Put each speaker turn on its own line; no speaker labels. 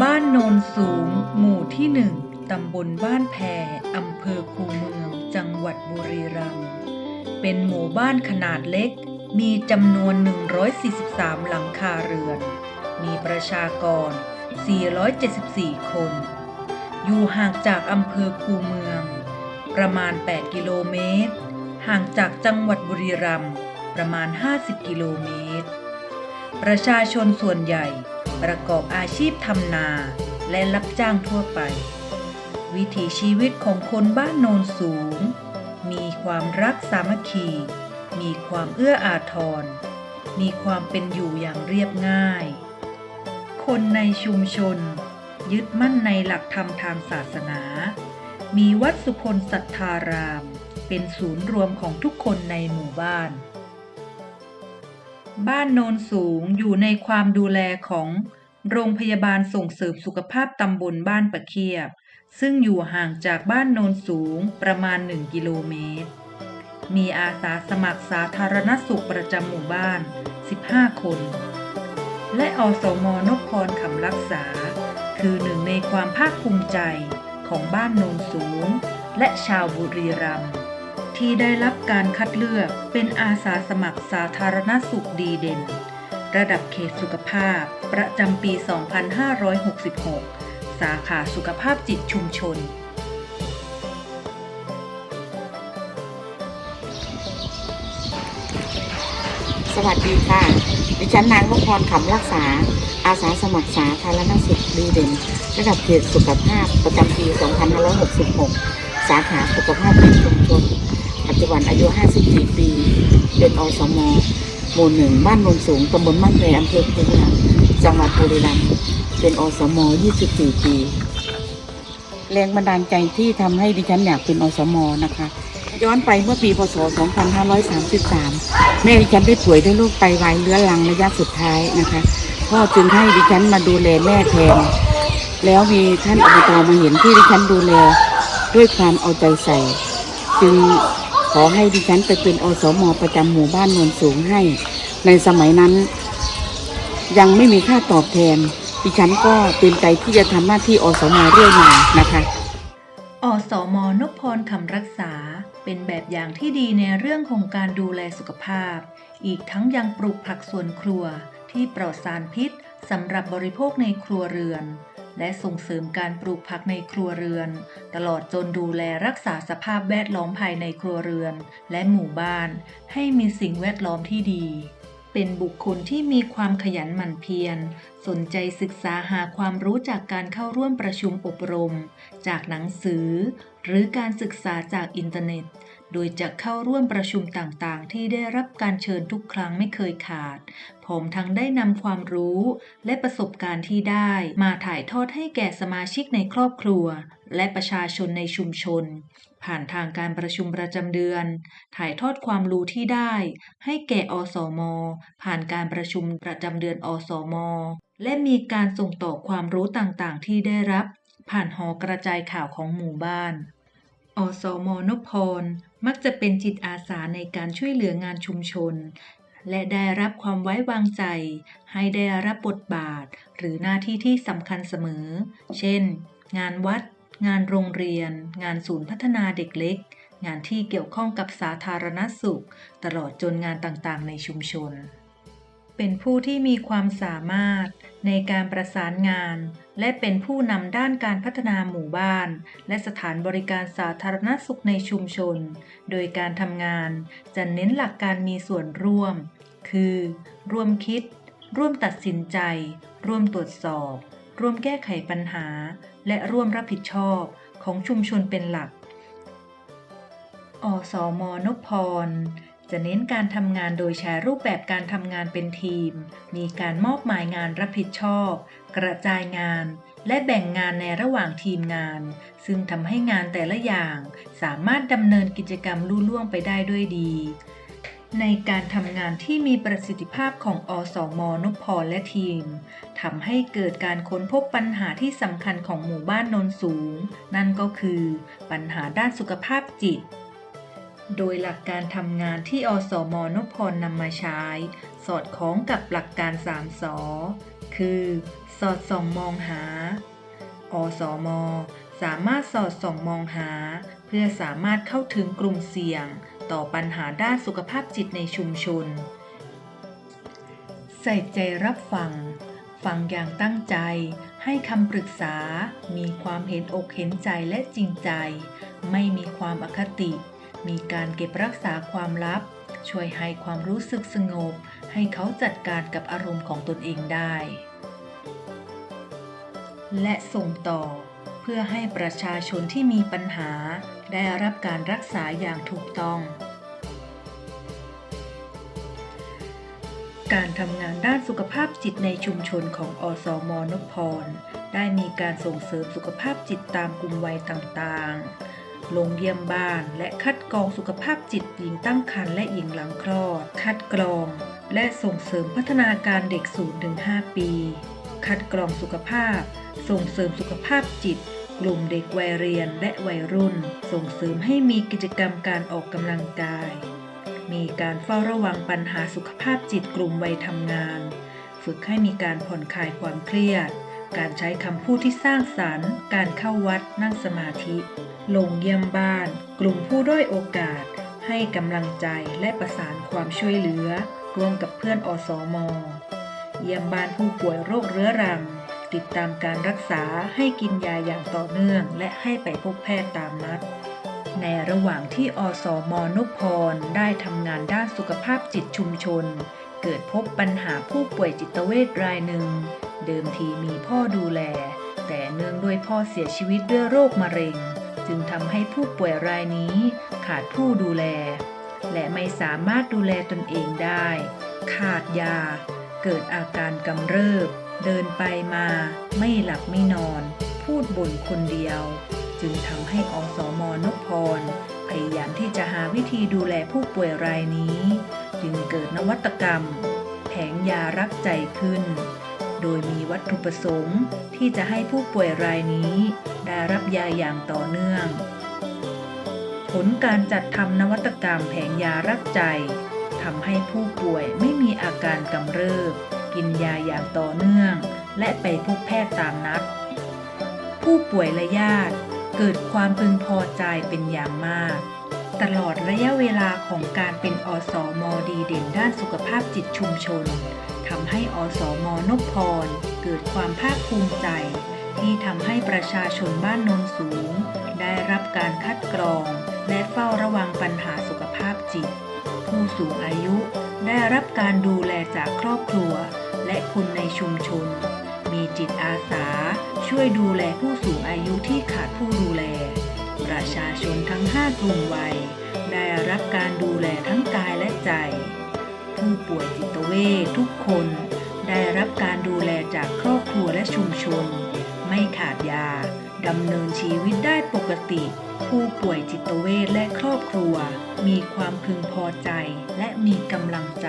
บ้านสูง หมู่ที่หนึ่งตำบลบ้านแพอำเภอคูเมือง จังหวัดบุรีรัมย์ เป็นหมู่บ้านขนาดเล็ก มีจำนวน 143 หลังคาเรือน มีประชากร 474 คน อยู่ห่างจากอำเภอคูเมือง ประมาณ 8 กิโลเมตร ห่างจากจังหวัดบุรีรัมย์ประมาณ 50 กิโลเมตร ประชาชนส่วนใหญ่ ประกอบอาชีพทำนา และรับจ้างทั่วไป วิถีชีวิตของคนบ้านโนนสูง มีความรักสามัคคี มีความเอื้ออาทร มีความเป็นอยู่อย่างเรียบง่าย คนในชุมชน ยึดมั่นในหลักธรรมทางศาสนา มีวัดสุคนสัทธาราม เป็นศูนย์รวมของทุกคนในหมู่บ้าน บ้านโนนสูงอยู่ในความดูแลของโรงพยาบาลส่งเสริมสุขภาพตำบลบ้านปะเคียบ ซึ่งอยู่ห่างจากบ้านโนนสูงประมาณ 1 กิโลเมตร มีอาสาสมัครสาธารณสุขประจำหมู่บ้าน 15 คน และอสมนพพรคำรักษา คือหนึ่งในความภาคภูมิใจของบ้านโนนสูง และชาวบุรีรัมย์ ที่ได้รับการคัดเลือกเป็นอาสาสมัครสาธารณสุขดีเด่น ระดับเขตสุขภาพ ประจำปี 2566 สาขาสุขภาพจิตชุมชน
สวัสดีค่ะ ดิฉันนางนพพรขำรักษา อาสาสมัครสาธารณสุขดีเด่น ระดับเขตสุขภาพประจำปี 2566สาขาสุขภาพเป็นชุมชน ปัจจุบันอายุ 54 ปี เป็นอสมหมู่หนึ่งบ้านโนนสูงตำบลบ้านแพอำเภอคูเมืองจังหวัดบุรีรัมย์เป็นอสม 24 ปี แรงบันดาลใจที่ทำให้ดิฉันอยากเป็นอสมนะคะ ย้อนไปเมื่อปีพศ 2533 แม่ดิฉันได้ป่วยด้วยโรคไตวายเรื้อรังระยะสุดท้ายนะคะพ่อจึงให้ดิฉันมาดูแลแม่แทน แล้วมีท่านอบตมาเห็นที่ดิฉันดูแลด้วยความเอาใจใส่ จึง ขอให้ดิฉันไปเป็นอสมประจำหมู่บ้านโนนสูงให้ ในสมัยนั้น ยังไม่มีค่าตอบแทน ดิฉันก็เต็มใจที่จะทำหน้าที่อสมเรื่อยมานะคะ
อสมนพพรคำรักษา เป็นแบบอย่างที่ดีในเรื่องของการดูแลสุขภาพ อีกทั้งยังปลูกผักสวนครัวที่ปลอดสารพิษสำหรับบริโภคในครัวเรือน และส่งเสริมการปลูกผักในครัวเรือน ตลอดจนดูแลรักษาสภาพแวดล้อมภายในครัวเรือน และหมู่บ้าน ให้มีสิ่งแวดล้อมที่ดี เป็นบุคคลที่มีความขยันหมั่นเพียร สนใจศึกษาหาความรู้จากการเข้าร่วมประชุมอบรม จากหนังสือ หรือการศึกษาจากอินเทอร์เน็ต โดยจะเข้าร่วมประชุมต่างๆ ที่ได้รับการเชิญทุกครั้งไม่เคยขาด ผมทั้งได้นำความรู้และประสบการณ์ที่ได้มาถ่ายทอดให้แก่สมาชิกในครอบครัว และประชาชนในชุมชน ผ่านทางการประชุมประจำเดือน ถ่ายทอดความรู้ที่ได้ ให้แก่อสม ผ่านการประชุมประจำเดือนอสม และมีการส่งต่อความรู้ต่างๆ ที่ได้รับ ผ่านหอกระจายข่าวของหมู่บ้าน อสมนพพร มักจะเป็นจิตอาสาในการช่วยเหลืองานชุมชน และได้รับความไว้วางใจ ให้ได้รับบทบาท หรือหน้าที่ที่สำคัญเสมอ เช่น งานวัด งานโรงเรียน งานศูนย์พัฒนาเด็กเล็ก งานที่เกี่ยวข้องกับสาธารณสุข ตลอดจนงานต่างๆ ในชุมชน เป็นผู้ที่มีความสามารถในการประสานงาน และเป็นผู้นำด้านการพัฒนาหมู่บ้าน และสถานบริการสาธารณสุขในชุมชน โดยการทำงานจะเน้นหลักการมีส่วนร่วม คือ ร่วมคิด ร่วมตัดสินใจ ร่วมตรวจสอบ ร่วมแก้ไขปัญหา และร่วมรับผิดชอบของชุมชนเป็นหลัก อสมนพพร จะเน้นการทำงานโดยใช้รูปแบบการทำงานเป็นทีม มีการมอบหมายงานรับผิดชอบ กระจายงาน และแบ่งงานในระหว่างทีมงาน ซึ่งทำให้งานแต่ละอย่าง สามารถดำเนินกิจกรรมลุล่วงไปได้ด้วยดี ในการทำงานที่มีประสิทธิภาพของอสมนพพรและทีมทำให้เกิดการค้นพบปัญหาที่สำคัญของหมู่บ้านโนนสูง นั่นก็คือ ปัญหาด้านสุขภาพจิต โดยหลักการทำงานที่อสมนพรนำมาใช้ สอดคล้องกับหลักการ3สอคือ สอดส่องมองหา อสม สามารถสอดส่องมองหา เพื่อสามารถเข้าถึงกลุ่มเสี่ยง ต่อปัญหาด้านสุขภาพจิตในชุมชน ใส่ใจรับฟัง ฟังอย่างตั้งใจ ให้คำปรึกษา มีความเห็นอกเห็นใจและจริงใจ ไม่มีความอคติ มีการเก็บรักษาความลับ ช่วยให้ความรู้สึกสงบ ให้เขาจัดการกับอารมณ์ของตนเองได้ และส่งต่อ เพื่อให้ประชาชนที่มีปัญหา ได้รับการรักษาอย่างถูกต้อง การทำงานด้านสุขภาพจิตในชุมชนของอสมนพพรได้มีการส่งเสริมสุขภาพจิตตามกลุ่มวัยต่างๆ ลงเยี่ยมบ้าน และคัดกรองสุขภาพจิตหญิงตั้งครรภ์และหญิงหลังคลอด คัดกรอง และส่งเสริมพัฒนาการเด็ก0ถึง5ปี คัดกรองสุขภาพ ส่งเสริมสุขภาพจิต กลุ่มเด็กวัยเรียนและวัยรุ่น ส่งเสริมให้มีกิจกรรมการออกกำลังกาย มีการเฝ้าระวังปัญหาสุขภาพจิตกลุ่มวัยทำงาน ฝึกให้มีการผ่อนคลายความเครียด การใช้คำพูดที่สร้างสรรค์ การเข้าวัดนั่งสมาธิ ลงเยี่ยมบ้าน กลุ่มผู้ด้อยโอกาส ให้กำลังใจและประสานความช่วยเหลือ ร่วมกับเพื่อนอสมเยี่ยมบ้านผู้ป่วยโรคเรื้อรัง ติดตามการรักษาให้กินยาอย่างต่อเนื่อง และให้ไปพบแพทย์ตามนัด ในระหว่างที่อสมนุพรได้ทำงานด้านสุขภาพจิตชุมชน เกิดพบปัญหาผู้ป่วยจิตเวชรายหนึ่ง เดิมทีมีพ่อดูแล แต่เนื่องด้วยพ่อเสียชีวิตด้วยโรคมะเร็ง จึงทำให้ผู้ป่วยรายนี้ขาดผู้ดูแล และไม่สามารถดูแลตนเองได้ ขาดยา เกิดอาการกำเริบ เดินไปมา ไม่หลับไม่นอน พูดบ่นคนเดียว จึงทำให้อสมนพพร พยายามที่จะหาวิธีดูแลผู้ป่วยรายนี้ จึงเกิดนวัตกรรม แผงยารักใจขึ้น โดยมีวัตถุประสงค์ที่จะให้ผู้ป่วยรายนี้ ได้รับยาอย่างต่อเนื่อง ผลการจัดทำนวัตกรรมแผงยารักใจทำให้ผู้ป่วยไม่มีอาการกำเริบ กินยาอย่างต่อเนื่อง และไปพบแพทย์ตามนัด ผู้ป่วยและญาติเกิดความพึงพอใจเป็นอย่างมาก ตลอดระยะเวลาของการเป็นอสมดีเด่นด้านสุขภาพจิตชุมชน ทำให้อสมนพพร เกิดความภาคภูมิใจ ที่ทำให้ประชาชนบ้านโนนสูง ได้รับการคัดกรอง และเฝ้าระวังปัญหาสุขภาพจิต ผู้สูงอายุได้รับการดูแลจากครอบครัว และคนในชุมชน มีจิตอาสา ช่วยดูแลผู้สูงอายุที่ขาดผู้ดูแล ประชาชนทั้ง 5 กลุ่มวัย ได้รับการดูแลทั้งกายและใจ ผู้ป่วยจิตเวททุกคน ได้รับการดูแลจากครอบครัวและชุมชน ไม่ขาดยาดำเนินชีวิตได้ปกติ ผู้ป่วยจิตเวทและครอบครัว มีความพึงพอใจและมีกำลังใจ